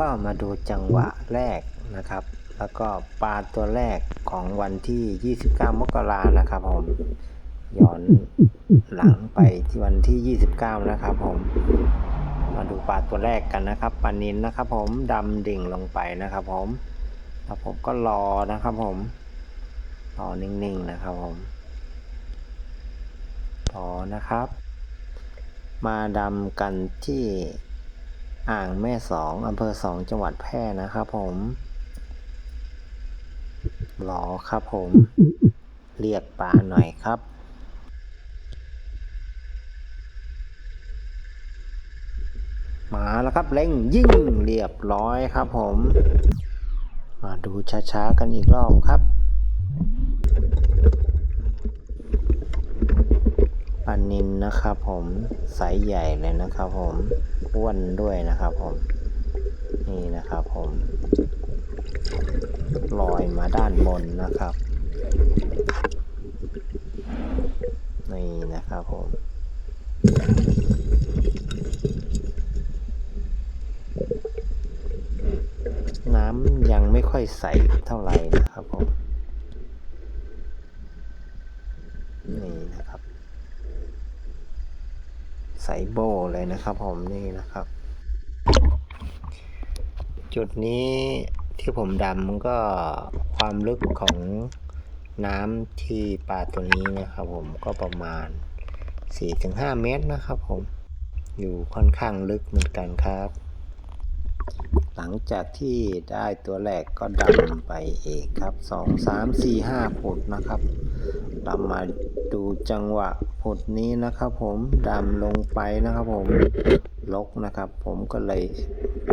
ก็มาดูจังหวะแรกนะครับ แล้วก็ปลาตัวแรกของวันที่ 29 มกรานะครับผมย้อนหลังไปที่วันที่ 29 นะครับผม มาดูปลาตัวแรกกันนะครับปลานินนะครับ ผมดำดิ่งลงไปนะครับ ผมแล้วผมก็รอนะครับ ผมรอนิ่งๆนะครับ ผมรอนะครับ มาดำกันที่ อ่างแม่สองอำเภอสองจังหวัดแพร่นะครับผมหรอครับผม เรียกปลาหน่อยครับมาแล้วครับเร่งยิ่งเรียบร้อยครับผม มาดูช้าๆกันอีกรอบครับปลานินนะครับผมไซส์ใหญ่เลยนะครับผมอ้วนด้วยนะครับผม นี่นะครับผมลอยมาด้านบนนะครับ นี่นะครับผมน้ำยังไม่ค่อยใสเท่าไหร่นะครับผม นี่นะครับ ใสโบเลยนะครับ ผมนี่นะครับ จุดนี้ที่ผมดำก็ความลึกของน้ำที่ปลาตัวนี้นะครับ ผมก็ประมาณ 4-5 เมตรนะครับ ผมอยู่ค่อนข้างลึกเหมือนกันครับ หลังจากที่ได้ตัวแรกก็ดำไปเอีกครับสองสามสี่ห้าผุดนะครับ เรามาดูจังหวะผุดนี้นะครับผมดำลงไปนะครับผมลกนะครับ ผมก็เลย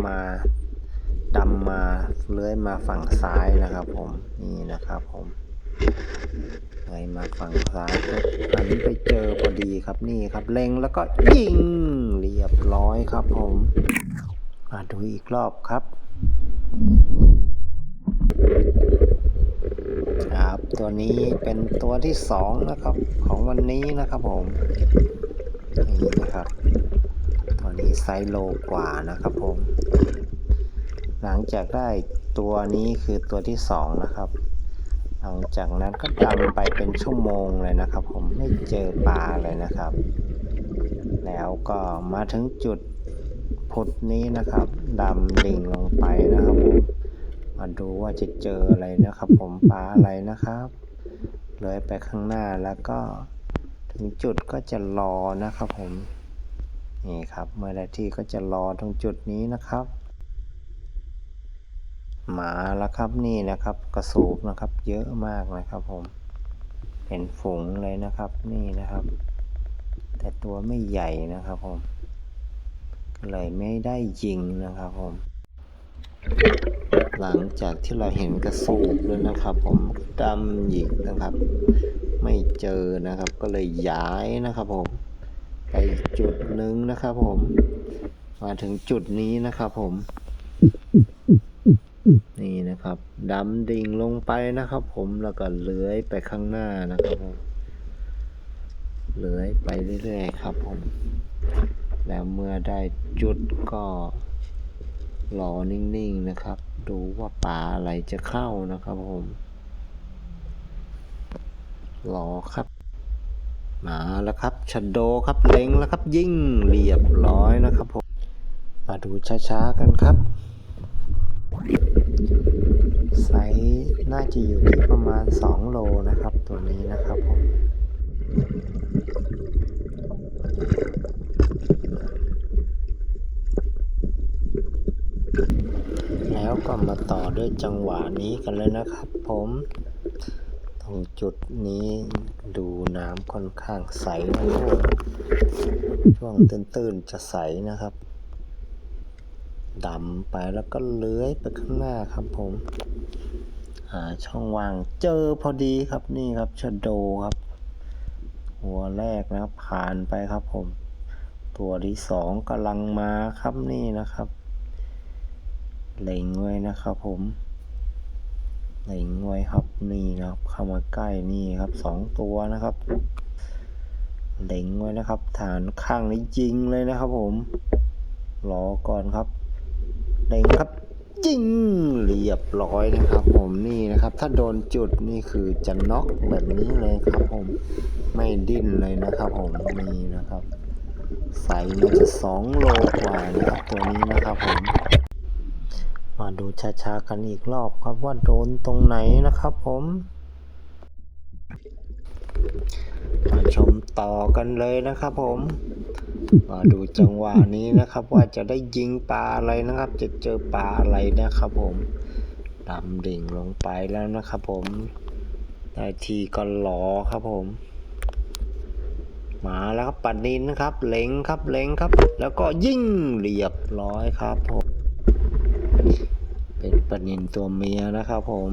มาดำมาเลื้อยมาฝั่งซ้ายนะครับ ผมนี่นะครับผมเลื้อยมาฝั่งซ้ายอันนี้ไปเจอพอดีครับนี่ครับเล็งแล้วก็ยิงเรียบร้อยครับผมมาดูอีกรอบครับ ครับ ตัวนี้เป็นตัวที่สองนะครับของวันนี้นะครับผมนี่นะครับตัวนี้ไซส์โลกว่านะครับผม หลังจากได้ตัวนี้คือตัวที่สองนะครับหลังจากนั้นก็ดำไปเป็นชั่วโมงเลยนะครับ ผมไม่เจอปลาเลยนะครับ แล้วก็มาถึงจุดผุดนี้นะครับดำดิ่งลงไปนะครับผม มาดูว่าจะเจออะไรนะครับผมปลาอะไรนะครับเลยไปข้างหน้าแล้วก็ถึงจุดก็จะรอนะครับผมนี่ครับเมื่อได้ที่ก็จะรอตรงจุดนี้นะครับมาแล้วครับนี่นะครับกระสูบนะครับ เยอะมากนะครับผมเป็นฝูงเลยนะครับนี่นะครับ แต่ตัวไม่ใหญ่นะครับผมเลยไม่ได้ยิงนะครับผม ลังจากที่เราเห็นกระสูบแล้วนะครับ ผมดำหยิกนะครับ ไม่เจอนะครับ ก็เลยย้ายนะครับผมไปจุดหนึ่งนะครับ ผม มาถึงจุดนี้นะครับ ผม นี่นะครับดำดิ่งลงไปนะครับ ผมแล้วก็เลื้อยไปข้างหน้านะครับผมเลื้อยไปเรื่อยๆครับ ผม แล้วเมื่อได้จุดก็รอนิ่งๆนะครับ ดูว่าปลาอะไรจะเข้านะครับผมรอครับ มาแล้วครับชัดโดครับเล็งแล้วครับ ยิ่งเรียบร้อยนะครับผมมาดูช้าๆกันครับไซส์น่าจะอยู่ที่ประมาณ 2 โลนะครับ ตัวนี้นะครับผม แล้วก็มา ต่อด้วยจังหวะนี้กันเลยนะครับผม ตรงจุดนี้ดูน้ำค่อนข้างใสนะครับช่วงตื้นๆจะใสนะครับดำไปแล้วก็เลื้อยไปข้างหน้าครับผมหาช่องว่างเจอพอดีครับนี่ครับชะโดครับ หัวแรกนะครับผ่านไปครับผม ตัวที่สองกำลังมาครับนี่นะครับ เล็งไว้นะครับผมเล็งไว้ครับนี่นะครับ เข้ามาใกล้นี่ครับสองตัวนะครับเล็งไว้นะครับ ฐานข้างนี้ยิงเลยนะครับ ผมรอก่อนครับเด้งครับยิงเรียบร้อยนะครับ ผมนี่นะครับ ถ้าโดนจุดนี่คือจะน็อกแบบนี้เลยครับ ผมไม่ดิ้นเลยนะครับ ผมนี่นะครับใส่น่าจะสองโลกว่านะครับตัวนี้นะครับผม มาดูช้าๆกันอีกรอบครับว่าโดนตรงไหนนะครับผม มาชมต่อกันเลยนะครับผม มาดูจังหวะนี้นะครับ ว่าจะได้ยิงปลาอะไรนะครับ จะเจอปลาอะไรนะครับผมดำดิ่งลงไปแล้วนะครับผมได้ทีก็หลอครับผม มาแล้วครับปัดนินนะครับ เล็งครับเล็งครับ แล้วก็ยิงเรียบร้อยครับผม เป็นปลานินตัวเมียนะครับผม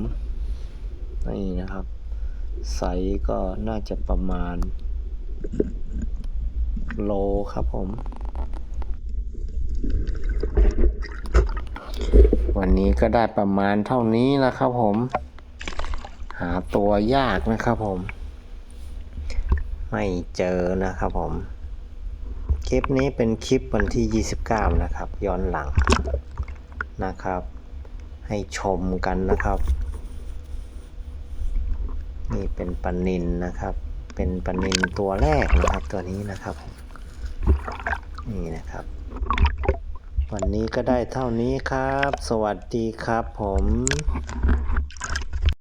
นี่นะครับไซก็น่าจะประมาณ โลครับผม วันนี้ก็ได้ประมาณเท่านี้แล้วครับผม หาตัวยากนะครับผม ไม่เจอนะครับผม คลิปนี้เป็นคลิปวันที่ 29 นะครับ ย้อนหลัง นะครับ ให้ชมกันนะครับ นี่เป็นปลานินนะครับ เป็นปลานินตัวแรกนะครับตัวนี้นะครับ นี่นะครับ วันนี้ก็ได้เท่านี้ครับ สวัสดีครับผม